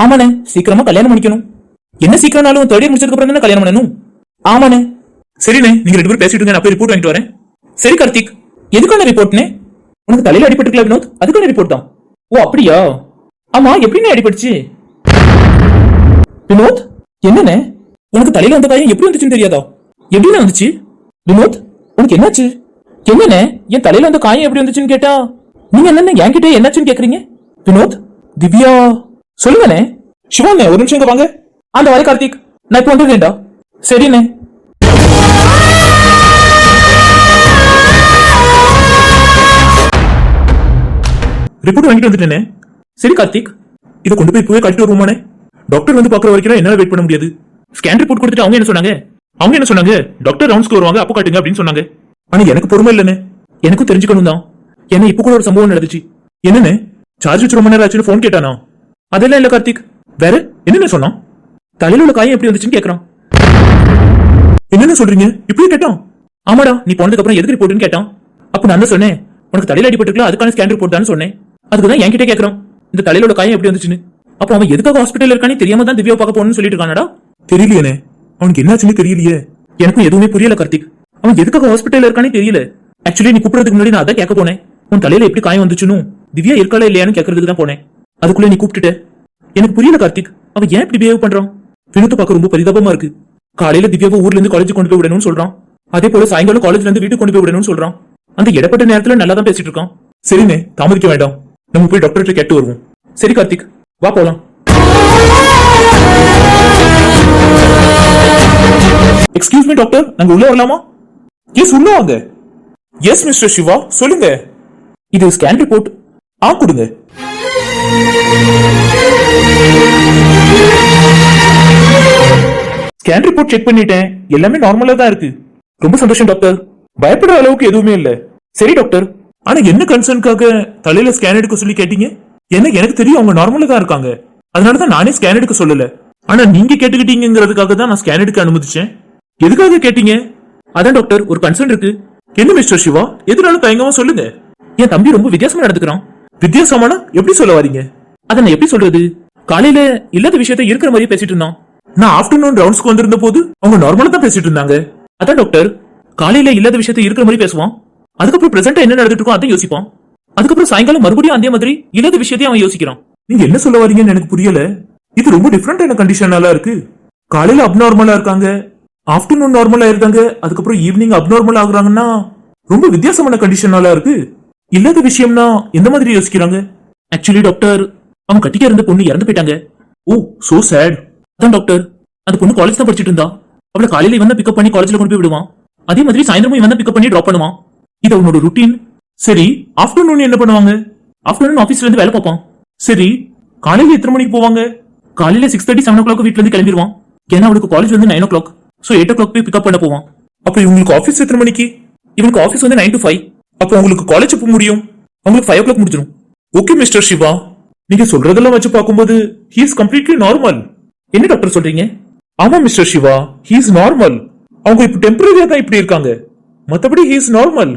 ஆமாண்ணே சீக்கிரமா கல்யாணம் பண்ணிக்கணும். என்ன சீக்கிரம்னாலும் தேர்ட் இயர் முடிச்சதுக்கு அப்புறம் தானே கல்யாணம் பண்ணணும்? ஆமாண்ணே. சரிண்ணே நீங்க ரெண்டு பேரும் பேசிட்டு நான் போய் ரிப்போர்ட் வாங்கிட்டு வரேன். சரி கார்த்திக். எதுக்கான ரிப்போர்ட்னே உனக்கு தலையில அடிபட்டுக்கல வினோத்? அதுக்கான ரிப்போர்ட் தான். ஓ அப்படியா? ஆமா எப்படிண்ணே அடிபட்டுச்சு? வினோத் என்னண்ணே? உனக்கு தலையில வந்த காயம் எப்படி வந்துச்சுன்னு தெரியாதா? எப்படிண்ணே வந்துச்சு? வினோத் உனக்கு என்னாச்சு? என்னண்ணே? என் தலையில வந்த காயம் எப்படி வந்துச்சுன்னு கேட்டா? நீங்க என்னண்ணே என்கிட்ட என்னாச்சுன்னு கேக்குறீங்க? வினோத் திவ்யா சொல்லுங்கண்ணே சிவாண்ணே ஒரு நிமிஷம் இங்க வாங்க. அந்த வரை கார்த்திக் நான் இப்ப வந்துருக்கேன்டா சரிண்ணே. ரிப்போர்ட் வாங்கிட்டு வந்துட்டேனே. சரி கார்த்திக். இதை கொண்டு போய் போய் கட்டிட்டு வருவோமானே டாக்டர் வந்து பாக்குற வரைக்கும் என்னால வெயிட் பண்ண முடியாது. ஸ்கேன் ரிப்போர்ட் கொடுத்துட்டு அவங்க என்ன சொன்னாங்க? அவங்க என்ன சொன்னாங்க? டாக்டர் ரவுண்ட்ஸ்க்கு வருவாங்க அப்போ காட்டுங்க அப்படின்னு சொன்னாங்க. ஆனா எனக்கு பொறுமை இல்லைன்னு எனக்கும் தெரிஞ்சுக்கணும் தான் ஏன்னா இப்ப கூட ஒரு சம்பவம் நடந்துச்சு? என்னன்னு? சார்ஜ் வச்சு ரொம்ப நேரம் ஆச்சுன்னு ஃபோன் கேட்டானா? அதெல்லாம் இல்ல கார்த்திக். வேற? என்னென்ன சொன்னான்? தலையில உள்ள காயம் எப்படி வந்துச்சுன்னு கேக்குறான். என்னென்ன சொல்றீங்க? இப்படியும் கேட்டான். ஆமாடா நீ போனதுக்கு அப்புறம் எதுக்கு ரிப்போர்ட்னு கேட்டான். அப்ப நான் தான் சொன்னேன்? உனக்கு தலையில அடிபட்டுருக்கல அதுக்கான ஸ்கேன் ரிப்போர்ட் தான் சொன்னேன். அதுக்கு தான் என்கிட்ட கேக்குறான். இந்த தலையில உள்ள காயம் எப்படி வந்துச்சுன்னு. அப்ப அவன் எதுக்காக ஹாஸ்பிட்டல் இருக்கானே தெரியாம தான் திவ்யா பார்க்க போகணும்னு சொல்லிட்டு இருக்கானடா? தெரியலையே அவனுக்கு என்னாச்சுன்னு தெரியலையே. எனக்கும் எதுவுமே புரியல கார்த்திக். அவன் எதுக்காக ஹாஸ்பிட்டல் இருக்கானே தெரியல. ஆக்சுவலி நீ கூப்பிடுறதுக்கு முன்னாடி நான் அதான் கேட்க போனேன். உன் தலையில எப்படி காயம் வந்துச்சுன்னு? திவ்யா இருக்காளா இல்லையான்னு கேட்கறதுக்கு தான் போனேன். அதுக்குள்ள நீ கூப்பிட்டுட்ட. எனக்கு புரியல கார்த்திக். அவன் ஏன் இப்படி பிஹேவ் பண்றான் வினோத்தை பார்க்க ரொம்ப பரிதாபமா இருக்கு. காலையில திவ்யாவை ஊர்ல இருந்து காலேஜ் கொண்டு போய் விடணும்னு சொல்றான். அதே போல சாயங்காலம் காலேஜ்ல இருந்து வீட்டுக்கு கொண்டு போய் விடணும்னு சொல்றான். அந்த இடப்பட்ட நேரத்துல நல்லா தான் பேசிட்டு இருக்கான். சரிண்ணே தாமதிக்க வேண்டாம். நம்ம போய் டாக்டர்கிட்ட கேட்டு வருவோம். சரி கார்த்திக். வா போலாம். எக்ஸ்கியூஸ் மீ டாக்டர் நாங்க உள்ள வரலாமா? எஸ் உள்ள வாங்க. Yes mister Shiva. சொல்லுங்க. இது ஸ்கேன் ரிப்போர்ட் ஆ கொடுங்க. ஸ்கேன் ரிப்போர்ட் செக் பண்ணிட்டேன். எல்லாமே நார்மலா தான் இருக்கு. ரொம்ப சந்தோஷம் டாக்டர் பயப்படுற அளவுக்கு எதுவுமே இல்ல. சரி டாக்டர் ஆனா என்ன கன்சர்னுக்காக தலையில ஸ்கேன் எடுக்க சொல்லி கேட்டீங்க? என்ன எனக்கு தெரியும் அவங்க நார்மலா தான் இருக்காங்க. அதனாலதான் நானே ஸ்கேன் எடுக்க சொல்லல. ஆனா நீங்க கேட்டுக்கிட்டீங்கிறதுக்காக தான் நான் ஸ்கேன் எடுக்க அனுமதிச்சேன். எதுக்காக கேட்டீங்க? அதான் டாக்டர் ஒரு கன்சர்ன் இருக்கு. என்ன மிஸ்டர் சிவா? எதுனாலும் தயங்கமா சொல்லுங்க. என் தம்பி ரொம்ப வித்தியாசமா நடந்துக்கிறான். வித்தியாசமானா எப்படி சொல்ல வரீங்க? அதை நான் எப்படி சொல்றது? காலையில இல்லாத விஷயத்த இருக்கிற மாதிரியே பேசிட்டு இருந்தான். நான் ஆஃப்டர்நூன் ரவுண்ட்ஸ்க்கு வந்திருந்த போது அவங்க நார்மலா தான் பேசிட்டு இருந்தாங்க. அதான் டாக்டர் காலையில இல்லாத விஷயத்த இருக்கிற மாதிரி பேசுவான். அதுக்கப்புறம் பிரசண்டா என்ன நடந்துட்டு இருக்கோ அதையும் யோசிப்பான். அதுக்கப்புறம் சாயங்காலம் மறுபடியும் அதே மாதிரி இல்லாத விஷயத்தையும் அவன் யோசிக்கிறான். நீங்க என்ன சொல்ல வரீங்கன்னு எனக்கு புரியல. இது ரொம்ப டிஃப்ரெண்டான கண்டிஷனால இருக்கு. காலையில அப்நார்மலா இருக்காங்க. ஆஃப்டர்நூன் நார்மலா இருக்காங்க. அதுக்கப்புறம் ஈவினிங் அப்நார்மல் ஆகுறாங்கன்னா ரொம்ப வித்தியாசமான கண்டிஷனால இருக்கு. இல்லாத விஷயம்னா எந்த மாதிரி யோசிக்கிறாங்க? ஆக்சுவலி டாக்டர் அவன் கட்டிக்க இருந்த பொண்ணு இறந்து போயிட்டாங்க. ஓ சோ சேட் அதான் டாக்டர் அந்த பொண்ணு காலேஜ் தான் படிச்சிட்டு இருந்தா. அவளை காலையில இவன் பிக்கப் பண்ணி காலேஜ்ல கொண்டு போய் விடுவான். அதே மாதிரி சாயந்தரமும் இவன் பிக்கப் பண்ணி டிராப் பண்ணுவான். இது அவனோட ருட்டீன் சரி ஆஃப்டர்நூன் என்ன பண்ணுவாங்க? ஆஃப்டர்நூன் ஆபீஸ்ல இருந்து வேலை பார்ப்பான். சரி காலையில எத்தனை மணிக்கு போவாங்க? காலையில six thirty seven o'clock வீட்ல இருந்து கிளம்பிடுவான் ஏன்னா அவளுக்கு காலேஜ் வந்து nine o'clock so eight o'clock போய் பிக்கப் பண்ண போவான். அப்ப இவங்களுக்கு ஆஃபீஸ் எத்தனை மணிக்கு? இவனுக்கு ஆஃபீஸ் வந்து நைன் டு ஃபைவ் அப்போ உங்களுக்கு காலேஜ் எப்போ முடியும்? உங்களுக்கு ஃபைவ் ஓ கிளாக் முடிஞ்சிடும் ஓகே மிஸ்டர் சிவா நீங்க சொல்றதெல்லாம் வச்சு பார்க்கும்போது ஹீ இஸ் கம்ப்ளீட்லி நார்மல் என்ன டாக்டர் சொல்றீங்க? ஆமா mister Shiva he is normal அவங்க இப்ப டெம்பரரியா தான் இப்படி இருக்காங்க. மத்தபடி ஹீ இஸ் நார்மல்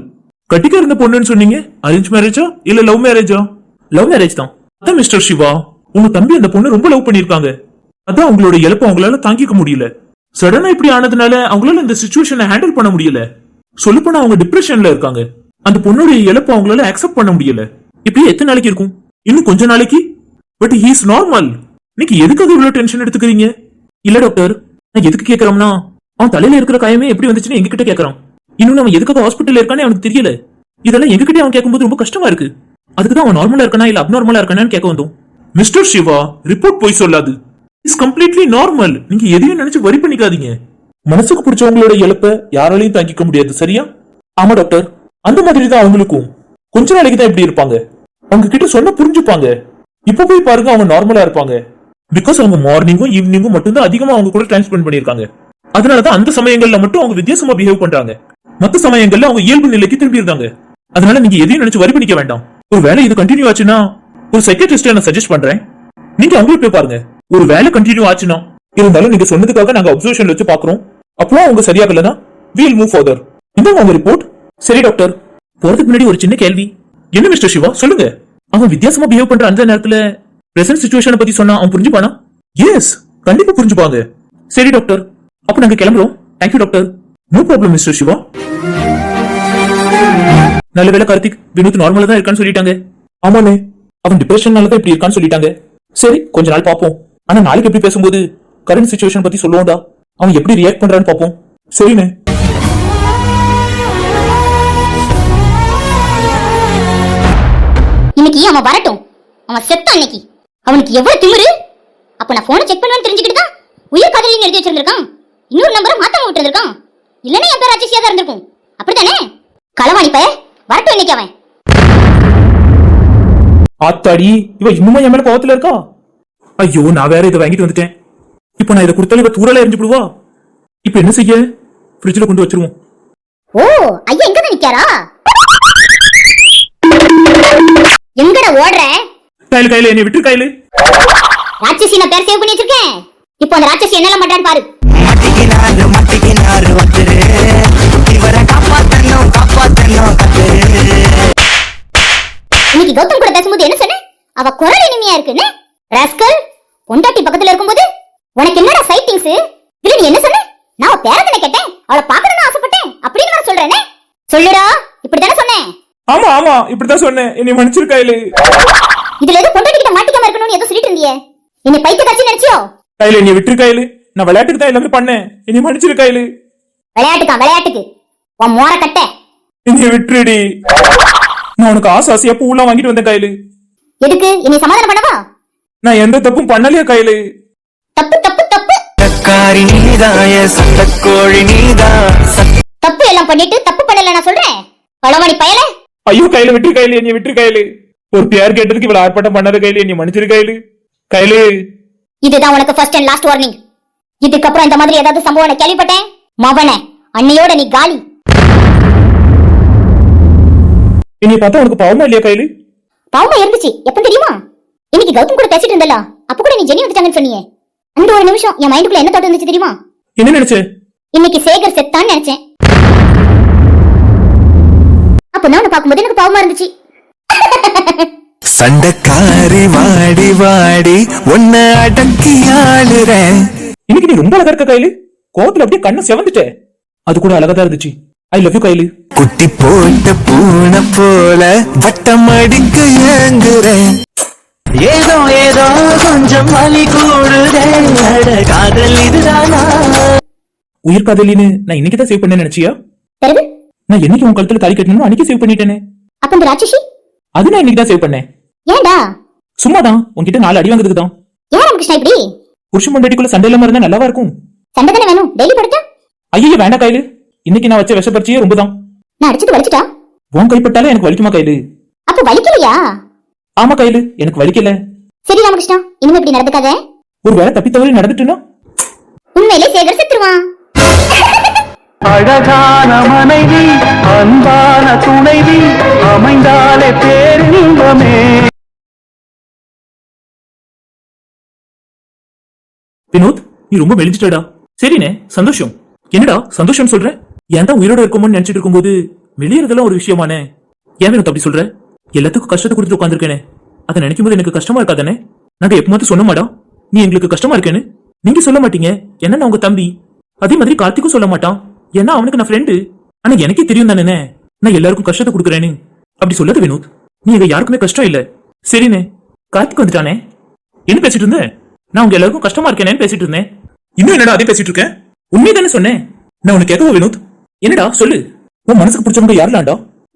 கட்டிக்கா இருந்த பொண்ணுன்னு சொன்னீங்க? அரேஞ்ச் மேரேஜா இல்ல லவ் மேரேஜா லவ் மேரேஜ் தான். அதான் மிஸ்டர் சிவா உங்க தம்பி அந்த பொண்ணு ரொம்ப லவ் பண்ணிருக்காங்க அதான் அவங்களோட இழப்பை அவங்களால தாங்கிக்க முடியல. சடனா இப்படி ஆனதுனால அவங்களால இந்த சுச்சுவேஷனை ஹேண்டில் பண்ண முடியல. சொல்லப்போனா அவங்க டிப்ரெஷன்ல இருக்காங்க. அந்த பொண்ணுடைய இழப்பு அவங்களால அக்செப்ட் பண்ண முடியல. இப்படி எத்தனை நாளைக்கு இருக்கும்? இன்னும் கொஞ்ச நாளைக்கு? பட் ஹீஸ் நார்மல் நீங்க எதுக்காக இவ்வளவு டென்ஷன் எடுத்துக்கிறீங்க? இல்ல டாக்டர் நான் எதுக்கு கேக்குறோம்னா? அவன் தலையில இருக்கிற காயமே எப்படி வந்துச்சுன்னு எங்ககிட்ட கேக்குறான். இன்னும் அவன் எதுக்காக ஹாஸ்பிட்டல் இருக்கானே அவனுக்கு தெரியல. இதெல்லாம் எங்ககிட்ட அவன் கேட்கும்போது ரொம்ப கஷ்டமா இருக்கு. அதுக்கு தான் அவன் நார்மலா இருக்கானா இல்ல அப்நார்மலா இருக்கானான்னு கேட்க வந்தோம். மிஸ்டர் சிவா ரிப்போர்ட் போய் சொல்லாது. இஸ் கம்ப்ளீட்லி நார்மல் நீங்க எதையும் நினைச்சு வரி பண்ணிக்காதீங்க. மனசுக்கு பிடிச்சவங்களோட இழப்ப யாராலையும் தாங்கிக்க முடியாது சரியா? ஆமா டாக்டர் அந்த மாதிரி தான் அவங்களுக்கும். கொஞ்ச நாளைக்கு தான் இப்படி இருப்பாங்க. அவங்க கிட்ட சொன்ன புரிஞ்சுப்பாங்க. இப்ப போய் பாருங்க அவங்க நார்மலா இருப்பாங்க. பிகாஸ் அவங்க மார்னிங்கும் ஈவினிங்கும் மட்டும்தான் அதிகமா அவங்க கூட டைம் ஸ்பெண்ட் பண்ணிருக்காங்க அதனாலதான் அந்த சமயங்கள்ல மட்டும் அவங்க வித்தியாசமா பிஹேவ் பண்றாங்க. மத்த சமயங்கள்ல அவங்க இயல்பு நிலைக்கு திரும்பி இருந்தாங்க அதனால நீங்க எதையும் நினைச்சு வரி பண்ணிக்க வேண்டாம். ஒரு வேலை இது கண்டினியூ ஆச்சுன்னா ஒரு சைக்கியாட்ரிஸ்ட நான் சஜஸ்ட் பண்றேன். நீங்க அவங்களே போய் பாருங்க. ஒரு வேலை கண்டினியூ ஆச்சுன்னா இருந்தாலும் நீங்க சொன்னதுக்காக நாங்க அப்சர்வேஷன் வச்சு பாக்குறோம் அப்போ அவங்க சரியாகலனா வீல் மூவ் ஃபர்தர் இந்தாங்க உங்க ரிப்போர்ட் சரி டாக்டர் போறதுக்கு முன்னாடி ஒரு சின்ன கேள்வி. என்ன மிஸ்டர் சிவா? சொல்லுங்க. அவன் வித்தியாசமா பிஹேவ் பண்ற அந்த நேரத்துல பிரசன்ட் சுச்சுவேஷனை பத்தி சொன்னா அவன் புரிஞ்சுப்பானா? எஸ் கண்டிப்பா புரிஞ்சுப்பாங்க. சரி டாக்டர் அப்ப நாங்க கிளம்புறோம். Thank you doctor no problem mister Shiva. நல்ல வேலை கார்த்திக் வினோத் நார்மலா தான் இருக்கான்னு சொல்லிட்டாங்க. ஆமாண்ணே. அவன் டிப்ரெஷன்னால தான் இப்படி இருக்கான்னு சொல்லிட்டாங்க. சரி கொஞ்ச நாள் பாப்போம் ஆனா நாளைக்கு எப்படி பேசும்போது கரண்ட் சுச்சுவேஷன் பத்தி சொல்லுவோம்டா. அவன் எப்படி ரியாக்ட் பண்றான்னு பாப்போம் சரிண்ணே. இன்னைக்கு அவன் வரட்டும். அவன் செத்தான் இன்னைக்கு அவனுக்கு எவ்வளவு திமிரு? அப்ப நான் போனை செக் பண்ணுவேன்னு தெரிஞ்சுக்கிட்டு தான் உயிர் காதலின்னு எழுதி வச்சிருந்திருக்கான். இன்னொரு நம்பரை மாத்தாம விட்டுருக்கான் இல்லைன்னா என் பேர் ராட்சசியா தான் இருந்திருக்கும். அப்படித்தானே? களவாணி பய வரட்டும் இன்னைக்கு அவன். ஆத்தாடி இவ இன்னுமா என் மேல கோவத்துல இருக்கா? ஐயோ நான் வேற இதை வாங்கிட்டு வந்துட்டேன். இப்போ நான் இதை கொடுத்தாலும் இவ தூரல எரிஞ்சு விடுவா? இப்போ என்ன செய்ய? ஃப்ரிட்ஜ்ல கொண்டு வச்சிருவோம். ஓ ஐயா எங்க நிக்காரா? எங்கட ஓடுற? கையில கையில என்னை விட்டு கையில. ராட்சசி நான் பேர் சேவ் பண்ணி வச்சிருக்கேன். இப்போ அந்த ராட்சசி என்னெல்லாம் பண்றான்னு பாரு. மட்டிக்கினாரு மட்டிக்கினாரு வந்துரு இவரை காப்பாத்தணும் காப்பாத்தணும் இன்னைக்கு கௌதம் கூட பேசும்போது என்ன சொன்ன? அவ குரல் இனிமையா இருக்குன்னு? ராஸ்கல் பொண்டாட்டி பக்கத்துல இருக்கும்போது உனக்கு என்னடா சைட்டிங்ஸ் இல்ல நீ என்ன சொன்ன? நான் அவ பேர தானே கேட்டேன். அவளை பார்க்கணும்னு ஆசைப்பட்டேன். அப்படின்னு நான் சொல்றேனே. சொல்லுடா. ஆமா ஆமா இப்படிதான் சொன்னேன். என்னை மன்னிச்சிரு கையில. இதுல எதுவும் பொண்டாட்டி கிட்ட மாட்டிக்காம இருக்கணும்னு ஏதோ சொல்லிட்டு இருந்தியே? என்னை பைத்த காட்சி நினைச்சியோ? கையில என்னை விட்டு கையில. நான் விளையாட்டுக்கு தான் எல்லாமே பண்ணேன். என்னை மன்னிச்சிரு கையில. விளையாட்டுக்கா விளையாட்டுக்கு. உன் மோர கட்ட. என்னை விட்டுடி நான் உனக்கு ஆசை ஆசையா பூலாம் வாங்கிட்டு வந்தேன் கையில. எதுக்கு? என்னை சமாதானம் பண்ணவா? நான் எந்த தப்பும் பண்ணலையா கையில. தப்பு தப்பு தப்பு. தக்காரி நீதாய சட்டக்கோழி நீதா தப்பு எல்லாம் பண்ணிட்டு தப்பு பண்ணல நான் சொல்றேன். பழமணி பயல? ஐயோ கையில விட்டு கையில என்னை விட்டு கையில. ஒரு பேர் கேட்டதுக்கு இவ்வளவு ஆர்ப்பாட்டம் பண்ணாத கையில என்னை மன்னிச்சிரு கையில. கையில. இதுதான் உனக்கு ஃபர்ஸ்ட் அண்ட் லாஸ்ட் வார்னிங் இதுக்கப்புறம் இந்த மாதிரி ஏதாவது சம்பவம் நான் கேள்விப்பட்டேன்? மவனே அன்னையோட நீ காலி. என்னை பார்த்தா உனக்கு பாவமா இல்லையா கையில? பாவமா இருந்துச்சு. எப்ப தெரியுமா? இன்னைக்கு கௌதம் கூட பேசிட்டு இருந்தல அப்ப கூட நீ ஜெனி வந்துட்டாங்கன்னு சொன்னீங்க அந்த ஒரு நிமிஷம் என் மைண்டுக்குள்ள என்ன தோட்டம் இருந்துச்சு தெரியுமா? என்ன நினைச்ச? இன்னைக்கு சேகர் செத்தான்னு நினைச்சேன். அப்ப நான் பார்க்கும்போது எனக்கு பாவமா இருந்துச்சு. சண்டக்காரி வாடி வாடி உன்னை அடக்கி ஆளுறேன் இன்னைக்கு நீ ரொம்ப அழகா இருக்க கையில கோவத்துல அப்படியே கண்ணு செவந்துட்ட. அது கூட அழகா தான் இருந்துச்சு. ஐ லவ் யூ கையில குட்டி போட்ட பூனை போல வட்டம் அடிக்க ஏங்குறேன் ஏதோ ஏதோ கொஞ்சம் வலி கூடுதே. அட காதல் இதுதானா? உயிர் காதலின்னு நான் இன்னைக்கு தான் சேவ் பண்ண நினைச்சியா நான் என்னைக்கு உன் கழுத்துல தாலி கட்டணும் அன்னைக்கு சேவ் பண்ணிட்டேனே. அப்ப இந்த ராட்சசி? அது நான் இன்னைக்கு தான் சேவ் பண்ணேன். ஏன்டா? சும்மாதான் உன்கிட்ட நாலு அடி வாங்குறதுக்கு தான். ஏன் ராமகிருஷ்ணா இப்படி? புருஷன் பொண்டாட்டிக்குள்ள சண்டை இல்லாம இருந்தா நல்லாவா இருக்கும்? சண்டை தானே வேணும். டெய்லி படுத்தா? ஐயோ வேண்டாம் கையில. இன்னைக்கு நான் வச்ச விஷப்பரிச்சியே ரொம்ப தான் நான் அடிச்சது வலிச்சுட்டா? உன் கைப்பட்டாலே எனக்கு வலிக்குமா கையில? அப்ப வலிக்கலையா? ஆமா கையில. எனக்கு வலிக்கல. சரி ராமகிருஷ்ணா இனிமே இப்படி நடந்துக்காத. ஒரு வேலை தப்பி தவறி நடந்துட்டுனா உண்மையிலே சேகர் செத்துருவான். அழகான மனைவி அன்பான துணைவி அமைந்தாலே பேரின்பமே வினோத் நீ ரொம்ப மெலிஞ்சிட்டடா. சரிண்ணே சந்தோஷம். என்னடா சந்தோஷம் சொல்ற? ஏன் தான் உயிரோட இருக்கோமோன்னு நினைச்சிட்டு இருக்கும்போது வெளியறதெல்லாம் ஒரு விஷயமானே. ஏன் வினோத் அப்படி சொல்ற? எல்லாத்துக்கும் கஷ்டத்தை கொடுத்து உட்காந்துருக்கேனே அதை நினைக்கும் போது எனக்கு கஷ்டமா இருக்காதானே? நாங்க எப்பமாவது சொன்னோமாடா? நீ எங்களுக்கு கஷ்டமா இருக்கேன்னு? நீங்க சொல்ல மாட்டீங்க. என்னன்னா உங்க தம்பி? அதே மாதிரி கார்த்திக்கும் சொல்ல மாட்டான். ஏன்னா அவனுக்கு நான் ஃப்ரெண்டு ஆனா எனக்கே தெரியும் தானே நான் எல்லாருக்கும் கஷ்டத்தை கொடுக்குறேன்னு. அப்படி சொல்லாத வினோத். நீ எங்க யாருக்குமே கஷ்டம் இல்ல. சரிண்ணே. கார்த்திக் வந்துட்டானே. என்ன பேசிட்டு இருந்த? நான் உங்க எல்லாருக்கும் கஷ்டமா இருக்கேனேன்னு பேசிட்டு இருந்தேன். இன்னும் என்னடா அதே பேசிட்டு இருக்கேன் உண்மையை தானே சொன்னேன். நான் உனக்கு கேட்கவா வினோத்? என்னடா? சொல்லு. உன் மனசுக்கு பிடிச்சவங்க யாரெல்லாம்டா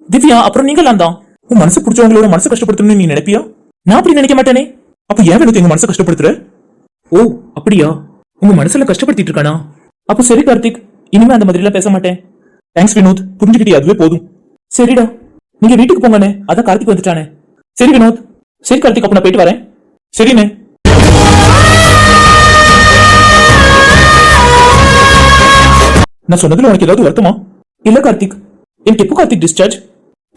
திவ்யா அப்புறம் நீங்களாம் தான் உன் மனசு பிடிச்சவங்களோட மனசு கஷ்டப்படுத்தணும்னு நீ நினைப்பியா? நான் அப்படி நினைக்க மாட்டேனே. அப்ப ஏன் வினோத் எங்க மனசை கஷ்டப்படுத்துற? ஓ அப்படியா? உங்க மனசுல கஷ்டப்படுத்திட்டு இருக்கானா? அப்ப சரி கார்த்திக். இனிமே அந்த மாதிரிலாம் பேச மாட்டேன். தேங்க்ஸ் வினோத். புரிஞ்சுக்கிட்டே அதுவே போதும். சரிடா. நீங்க வீட்டுக்கு போங்கண்ணே. அதான் கார்த்திக் வந்துட்டானே. சரி வினோத். சரி கார்த்திக் அப்ப நான் போயிட்டு வரேன். சரிண்ணே நான் சொன்னதுல உனக்கு ஏதாவது வருத்தமா? இல்ல கார்த்திக். எனக்கு எப்போ கார்த்திக் டிஸ்சார்ஜ்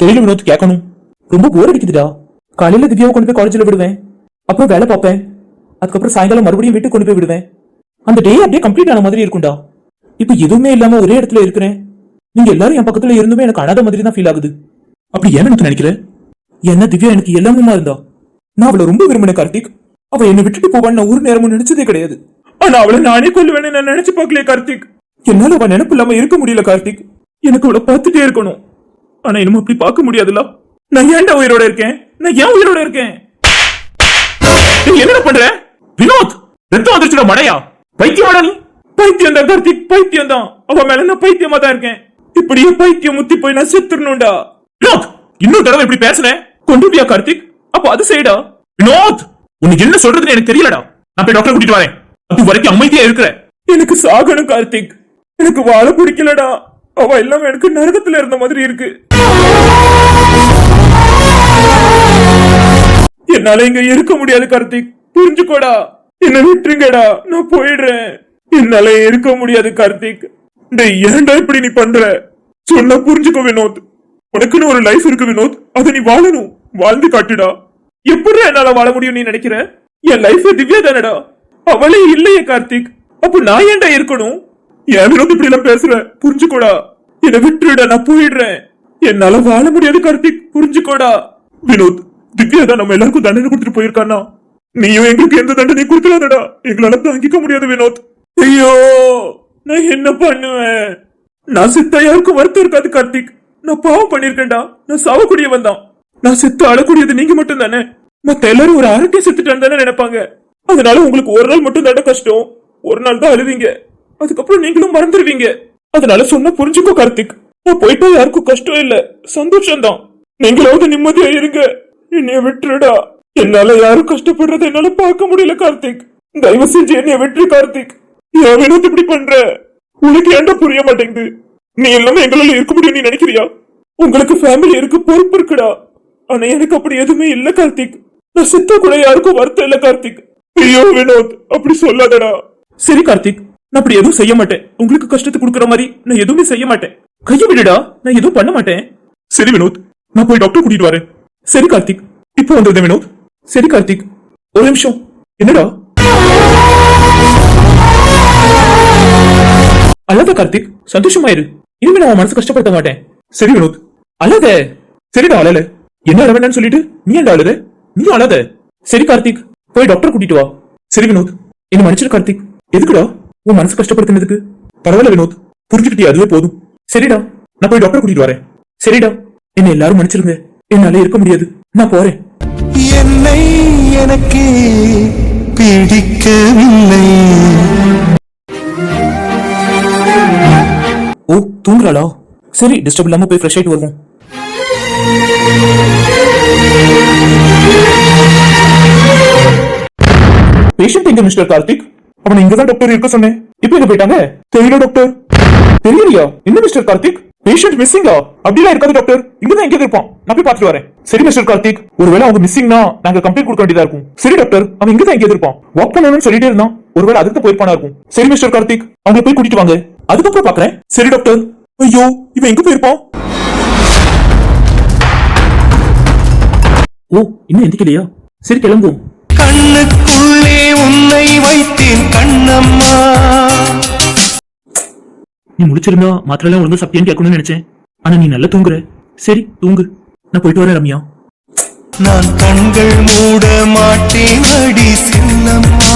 தெரியல வினோத். கேட்கணும். ரொம்ப போர் அடிக்குதுடா. காலையில திவ்யாவை கொண்டு போய் காலேஜ்ல விடுவேன். அப்புறம் வேலை பார்ப்பேன். அதுக்கப்புறம் சாயங்காலம் மறுபடியும் வீட்டுக்கு கொண்டு போய் விடுவேன். அந்த டே அப்படியே கம்ப்ளீட் ஆன மாதிரி இருக்கும்டா. இப்போ எதுவுமே இல்லாம ஒரே இடத்துல இருக்கிறேன். நீங்க எல்லாரும் என் பக்கத்துல இருந்துமே எனக்கு அனாத மாதிரி தான் ஃபீல் ஆகுது. அப்படி ஏன் எனக்கு நினைக்கிற? என்ன திவ்யா எனக்கு எல்லாமுமா இருந்தா? நான் அவளை ரொம்ப விரும்பின கார்த்திக். அவ என்னை விட்டுட்டு போவான்னு நான் ஒரு நேரமும் நினைச்சதே கிடையாது. ஆனா அவளை நானே கொல்லுவேன்னு நான் நினைச்சு பார்க்கலையே கார்த்திக். என்னால அவன் நினைப்பு இல்லாம இருக்க முடியல கார்த்திக். எனக்கு அவளை பார்த்துட்டே இருக்கணும். ஆனா இன்னும் அப்படி பார்க்க முடியாதுல்ல? நான் ஏன்டா உயிரோட இருக்கேன்? நான் ஏன் உயிரோட இருக்கேன்? என்ன என்னடா பண்ற? வினோத் ரத்தம் வந்துருச்சுடா மடையா? பைத்தியமாடா நீ? பைத்தியம் தான் கார்த்திக் பைத்தியம் தான். அவ மேல நான் பைத்தியமா தான் இருக்கேன். இப்படியே பைத்தியம் முத்தி போய் நான் செத்துடணும்டா வினோத் இன்னொரு தடவை இப்படி பேசுனேன். கொண்டுபியா கார்த்திக்? அப்ப அது செய்டா வினோத் உனக்கு என்ன சொல்றதுன்னு எனக்கு தெரியலடா. நான் போய் டாக்டர் கூட்டிட்டு வரேன். அது வரைக்கும் அமைதியா இருக்கிற. எனக்கு சாகணும் கார்த்திக். எனக்கு வாழ பிடிக்கலடா. அவ எல்லாம் எனக்கு நரகத்துல இருந்த மாதிரி இருக்கு. என்னால இங்க இருக்க முடியாது கார்த்திக். புரிஞ்சுக்கோடா. என்ன விட்டுருங்கடா. நான் போயிடுறேன். என்னால இருக்க முடியாது கார்த்திக். டேய் ஏன்டா இப்படி நீ பண்ற? சொன்னா புரிஞ்சுக்கோ வினோத். உனக்குன்னு ஒரு லைஃப் இருக்கு வினோத். அதை நீ வாழணும். வாழ்ந்து காட்டுடா. எப்படி என்னால வாழ முடியும் நீ நினைக்கிற? என் லைஃப் திவ்யா தானடா? அவளே இல்லையே கார்த்திக். அப்ப நான் ஏன்டா இருக்கணும்? என் வினோத் இப்படி எல்லாம் பேசுற? புரிஞ்சுக்கோடா. என்னை விட்டுடா நான் போயிடுறேன். என்னால வாழ முடியாது கார்த்திக். புரிஞ்சுக்கோடா. வினோத் திவ்யா தான் நம்ம எல்லாருக்கும் தண்டனை கொடுத்துட்டு போயிருக்கானா நீயும் எங்களுக்கு எந்த தண்டனையும் கொடுத்துடாதடா எங்களால தாங்கிக்க முடியாது வினோத். ஐயோ நான் என்ன பண்ணுவேன்? நான் செத்தா யாருக்கும் வருத்தம் இருக்காது கார்த்திக். நான் பாவம் பண்ணிருக்கேன்டா. நான் சாவக்கூடிய வந்தான் நான் செத்து அழக்கூடியது நீங்க மட்டும் தானே மத்த எல்லாரும் ஒரு அரட்டை செத்துட்டான்னு தானே நினைப்பாங்க. அதனால உங்களுக்கு ஒரு நாள் மட்டும் தானே கஷ்டம். ஒரு நாள் தான் அழுவீங்க. அதுக்கப்புறம் நீங்களும் மறந்துடுவீங்க அதனால சொன்ன புரிஞ்சுக்கோ கார்த்திக். நான் போயிட்டா யாருக்கும் கஷ்டம் இல்ல. சந்தோஷம் தான் நீங்களாவது நிம்மதியா இருங்க. என்னைய விட்டுருடா. என்னால யாரும் கஷ்டப்படுறத என்னால பார்க்க முடியல கார்த்திக். தயவு செஞ்சு என்னைய விட்டுரு கார்த்திக். ஏன் இப்படி பண்ற? உனக்கு ஏன்டா புரிய மாட்டேங்குது? நீ எல்லாமே எங்களால இருக்க முடியும் நீ நினைக்கிறியா? உங்களுக்கு ஃபேமிலி இருக்கு பொறுப்பு இருக்குடா. ஆனா எனக்கு அப்படி எதுவுமே இல்ல கார்த்திக். நான் செத்த கூட யாருக்கும் வருத்தம் இல்ல கார்த்திக். ஐயோ வினோத் அப்படி சொல்லாதடா. சரி கார்த்திக். நான் அப்படி எதுவும் செய்ய மாட்டேன். உங்களுக்கு கஷ்டத்தை கொடுக்குற மாதிரி நான் எதுவுமே செய்ய மாட்டேன். கைய விடுடா நான் எதுவும் பண்ண மாட்டேன். சரி வினோத். நான் போய் டாக்டர் கூட்டிட்டு வரேன். சரி கார்த்திக். இப்போ வந்துருந்தேன் வினோத். சரி கார்த்திக். ஒரு நிமிஷம். என்னடா? அழாத கார்த்திக் சந்தோஷமாயிரு இனிமே நான் மனசு கஷ்டப்படுத்த மாட்டேன். சரி வினோத். அழாத சரிடா அழல. என்ன அழ சொல்லிட்டு நீ ஏன்டா அழுத? நீ அழாத. சரி கார்த்திக் போய் டாக்டர் கூட்டிட்டு வா. சரி வினோத். என்ன மன்னிச்சிரு கார்த்திக். எதுக்குடா? உன் மனசு கஷ்டப்படுத்தினதுக்கு. பரவாயில்ல வினோத். புரிஞ்சுக்கிட்டே அதுவே போதும். சரிடா. நான் போய் டாக்டர் கூட்டிட்டு வரேன். சரிடா. என்ன எல்லாரும் மன்னிச்சிருங்க. என்னால இருக்க முடியாது. நான் போறேன். என்னை எனக்கு பிடிக்கவில்லை. தூங்குறாளா? சரி டிஸ்டர்ப் இல்லாம போய் ஃப்ரெஷ் ஆயிட்டு வருவோம். பேஷண்ட் எங்க மிஸ்டர் கார்த்திக்? அவனை இங்க தான் டாக்டர் இருக்க சொன்னேன். இப்ப எங்க போயிட்டாங்க? தெரியல டாக்டர் தெரியலையா? என்ன மிஸ்டர் கார்த்திக்? பேஷண்ட் மிஸ்ஸிங்கா அப்படிலாம் இருக்காது டாக்டர் இங்க தான் எங்க இருப்பான். நான் போய் பாத்துட்டு வரேன். சரி மிஸ்டர் கார்த்திக். ஒருவேளை அவங்க மிஸ்ஸிங்னா நாங்க கம்ப்ளைண்ட் கொடுக்க வேண்டியதா இருக்கும். சரி டாக்டர் அவன் இங்க தான் எங்க இருப்பான். வாக் பண்ணணும்னு சொல்லிட்டே இருந்தான். ஒருவேளை அதுக்கு போயிருப்பானா இருக்கும். சரி மிஸ்டர் கார்த்திக் அவங்க போய் கூட்டிட்டு வாங்க. அதுக்கப்புறம் பாக்குறேன். சரி டாக்டர் ஐயோ இவன் எங்க போயிருப்பான்? ஓ இன்னும் எந்திக்கலையா? சரி கிளம்புவோம். கண்ணுக்குள்ளே உன்னை வைத்தேன் கண்ணம்மா. நீ முடிச்சிருந்தா மாத்திரம் ஒழுங்கா சப்பியான்னு கேட்கணும்னு நினைச்சேன். ஆனா நீ நல்லா தூங்குற. சரி தூங்கு. நான் போயிட்டு வரேன் ரம்யா. நான் கண்கள் மூட மாட்டேன் அடி சின்னம்மா.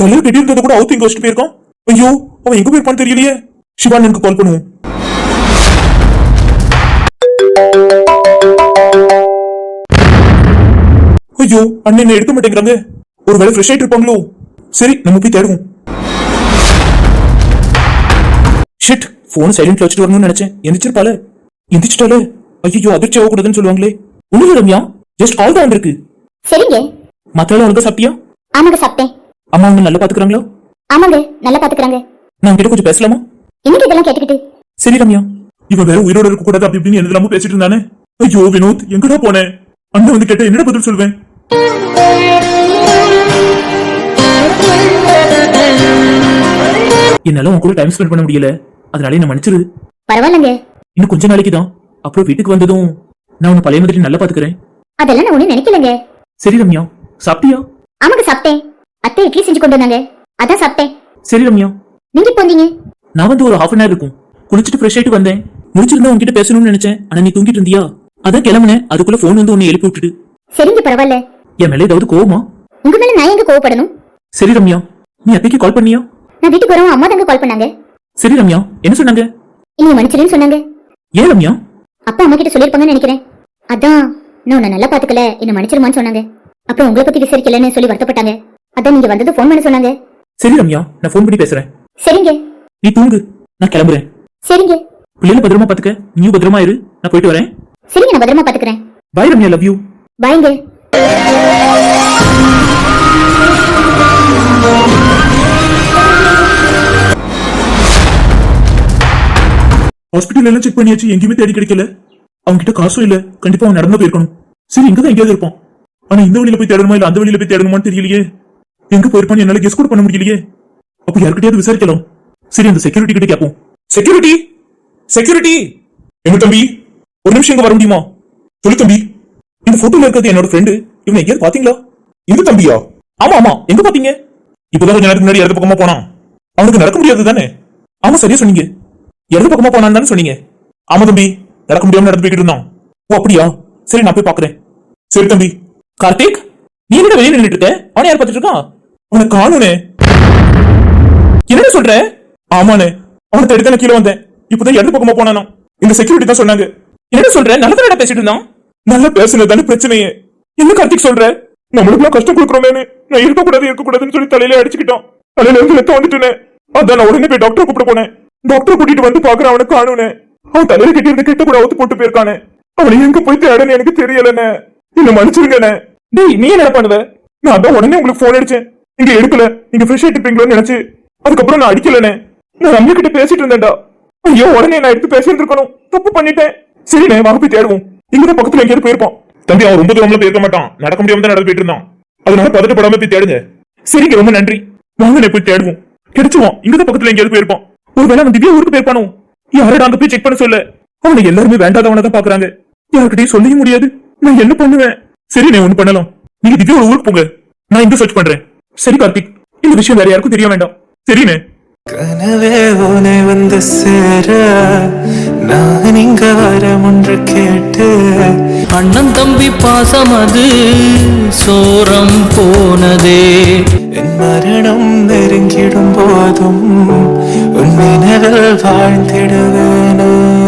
தலைவர் கட்டி கூட அவுத்து இங்க வச்சுட்டு ஐயோ அவன் எங்க போயிருப்பான்னு தெரியலையே. சிவானனுக்கு கால் பண்ணுவோம் ஐயோ அண்ணன் என்ன எடுக்க மாட்டேங்கிறாங்க. ஒருவேளை ஃப்ரெஷ் ஆயிட்டு இருப்பாங்களோ. சரி நம்ம போய் தேடுவோம். ஷிட் போன் சைலண்ட்ல வச்சுட்டு வரணும்னு நினைச்சேன். எந்திரிச்சிருப்பால எந்திரிச்சிட்டாலே ஐயோ அதிர்ச்சி ஆகக்கூடாதுன்னு சொல்லுவாங்களே. ஒண்ணு ரம்யா ஜஸ்ட் கால் தான் வந்திருக்கு சரிங்க. மத்தாலும் உனக்கு சாப்பிட்டியா? ஆமாங்க சாப்பிட்டேன். அம்மா உன்னை நல்லா பாத்துக்கிறாங்களா? ஆமாங்க நல்லா பாத்துக்கிறாங்க. நான் கிட்ட கொஞ்சம் பேசலாமா? எனக்கு இதெல்லாம் கேட்டுக்கிட்டு? சரி ரம்யா இவன் வேற உயிரோட இருக்க கூடாது அப்படி இப்படின்னு எந்தலாமோ பேசிட்டு இருந்தானே. ஐயோ வினோத் எங்கடா போனேன் அண்ணன் வந்து கேட்ட என்னடா பதில் சொல்வேன்? என்னால உன் கூட டைம் ஸ்பெண்ட் பண்ண முடியல. அதனால என்ன மன்னிச்சிரு. பரவாயில்லங்க. இன்னும் கொஞ்ச நாளைக்கு தான் அப்புறம் வீட்டுக்கு வந்ததும் நான் உன்னை பழைய மாதிரி நல்லா பாத்துக்கிறேன். அதெல்லாம் நான் ஒண்ணும் நினைக்கலங்க. சரி ரம்யா சாப்பிட்டியா? ஆமாங்க சாப்பிட்டேன். அத்தை இட்லி செஞ்சு கொண்டு வந்தாங்க. அதான் சாப்பிட்டேன். சரி ரம்யா. நீங்க இப்போ வந்தீங்க? நான் வந்து ஒரு ஹாஃப் அன் ஹவர் இருக்கும். குளிச்சுட்டு ஃப்ரெஷ் ஆயிட்டு வந்தேன். முடிச்சிருந்தா உன்கிட்ட பேசணும்னு நினைச்சேன். ஆனா நீ தூங்கிட்டு இருந்தியா? அதான் கிளம்புனேன். அதுக்குள்ள போன் வந்து உன்னை எழுப்பி விட்டுட்டு சரிங்க பரவாயில்ல. என் மேல ஏதாவது கோவமா? உங்க மேல நான் எங்க கோவப்படணும்? சரி ரம்யா. நீ அத்தைக்கு கால் பண்ணியா? நான் வீட்டுக்கு வரவும் அம்மா தாங்க கால் பண்ணாங்க. சரி ரம்யா. என்ன சொன்னாங்க? நீங்க மன்னிச்சிடுன்னு சொன்னாங்க. ஏன் ரம்யா? அப்பா அம்மா கிட்ட சொல்லிருப்பாங்கன்னு நினைக்கிறேன். அதான் நான் உன்னை நல்லா பாத்துக்கல என்ன மன்னிச்சிருமான்னு சொன்னாங்க. அப்புறம் உங்களை பத்தி விசாரிக்கலன்னு சொல்லி வருத்தப்பட்டாங்க. அதான் நீங்க வந்தது ஃபோன் பண்ண சொன்னாங்க. சரி ரம்யா நான் ஃபோன் பண்ணி பேசுறேன். சரிங்க. நீ தூங்கு நான் கிளம்புறேன். சரிங்க. பிள்ளைல பத்திரமா பாத்துக்க நீயும் பத்திரமா இரு நான் போயிட்டு வரேன். சரிங்க நான் பத்திரமா பாத்துக்கிறேன் பாய் ரம்யா லவ் யூ பாய்ங்க ஹாஸ்பிட்டல் எல்லாம் செக் பண்ணியாச்சு. எங்கேயுமே தேடி கிடைக்கல. அவங்க கிட்ட காசும் இல்ல. கண்டிப்பா அவன் நடந்து போயிருக்கணும். சரி இங்கதான் எங்கேயாவது இருப்பான். ஆனா இந்த வழியில போய் தேடணுமா இல்ல அந்த வழியில போய் தேடணுமான்னு தெரியலையே. எங்க போயிருப்பான்னு என்னால கெஸ் கூட பண்ண முடியலையே. அப்ப யாருக்கிட்டயாவது விசாரிக்கலாம். சரி அந்த செக்யூரிட்டி கிட்ட கேட்போம் செக்யூரிட்டி செக்யூரிட்டி எங்க தம்பி? ஒரு நிமிஷம் இங்க வர முடியுமா? சொல்லு தம்பி. இந்த போட்டோல இருக்கிறது என்னோட ஃப்ரெண்டு இவனை எங்கேயாவது பாத்தீங்களா இந்த தம்பியா? ஆமா ஆமா. எங்க பாத்தீங்க இப்பதான் கொஞ்ச நேரத்துக்கு முன்னாடி இடது பக்கமா போனான். அவனுக்கு நடக்க முடியாது தானே? ஆமா சரியா சொன்னீங்க. இடது பக்கமா போனான்னு தானே சொன்னீங்க? ஆமா தம்பி நடக்க முடியாம நடந்து போய்கிட்டு இருந்தான். ஓ அப்படியா? சரி நான் போய் பாக்குறேன் சரி தம்பி. கார்த்திக் நீ என்ன வெளியே நின்றுட்டு இருக்க? அவனை யார் பார்த்துட்டு இருக்கான் அவனை காணுனே. என்ன சொல்ற? ஆமாண்ணே. அவனை தேடி தானே கீழே வந்தேன். இப்பதான் இடது பக்கமா போனானா இந்த செக்யூரிட்டி தான் சொன்னாங்க. என்ன சொல்ற? நல்ல தடவை பேசிட்டு இருந்தான்? நல்லா பேசுனது தானே பிரச்சனையே. என்ன கார்த்திக் சொல்ற? நம்மளுக்குலாம் கஷ்டம் கொடுக்குறோமேனு நான் இருக்கக்கூடாது இருக்கக்கூடாதுன்னு சொல்லி தலையில அடிச்சுக்கிட்டான். தலையில இருந்து லெத்த வந்துட்டுனே. அதான் நான் உடனே போய் டாக்டர் கூப்பிட போனேன். டாக்டர் கூட்டிட்டு வந்து பாக்குறேன் அவனை காணுனே. அவன் தலையில கட்டி இருந்த கிட்ட கூட அவுத்து போட்டு போயிருக்கானே. அவனை எங்க போய் தேடன்னு எனக்கு தெரியலண்ணே. என்ன மன்னிச்சிருங்கண்ணே. டேய் நீ என்ன பண்ணுவ? நான் அதான் உடனே உங்களுக்கு போன் அடிச்சேன். நீங்க எடுக்கல. நீங்க ஃப்ரெஷ் ஆயிட்டு நினைச்சு. அதுக்கப்புறம் நான் அடிக்கலண்ணே. நான் ரம்யா கிட்ட பேசிட்டு இருந்தேன்டா. ஐயோ உடனே நான் எடுத்து பேசிட்டு இருக்கணும். தப்பு பண்ணிட்டேன். சரிண்ணே வாங்க போய் தேடுவோம். இங்கதான் பக்கத்துல எங்கேயாவது போயிருப்பான். தம்பி அவன் ரொம்ப தூரம்ல போயிருக்க மாட்டான். நடக்க முடியாம தான் நடந்து போயிட்டு இருந்தான். அதனால பதட்டப்படாம போய் தேடுங்க. சரிங்க ரொம்ப நன்றி. வாங்க போய் தேடுவோம். கிடைச்சுவான். இங்கதான் பக்கத்துல எங்கேயாவது போயிருப்பான். ஒருவேளை அவன் திவ்யா ஊருக்கு போயிருப்பானோ? யாரோட அங்க போய் செக் பண்ண சொல்ல? அவனை எல்லாருமே வேண்டாதவனை தான் பாக்குறாங்க யார்கிட்டயும் சொல்லவே முடியாது. நான் என்ன பண்ணுவேன்? சரி நான் ஒண்ணு பண்ணலாம். நீங்க திவ்யாவோட ஊருக்கு போங்க. நான் இங்க சர்ச் பண்றேன். சரி கார்த்திக். இந்த விஷயம் வேற யாருக்கும் தெரிய வேண்டாம். சரிண்ணே கனவே உனை வந்து சேர நான் இங்க வரம் ஒன்று கேட்டு அண்ணன் தம்பி பாசம் அது சோரம் போனதே. என் மரணம் நெருங்கிடும் போதும் உன் வாழ்ந்திடுவேனே.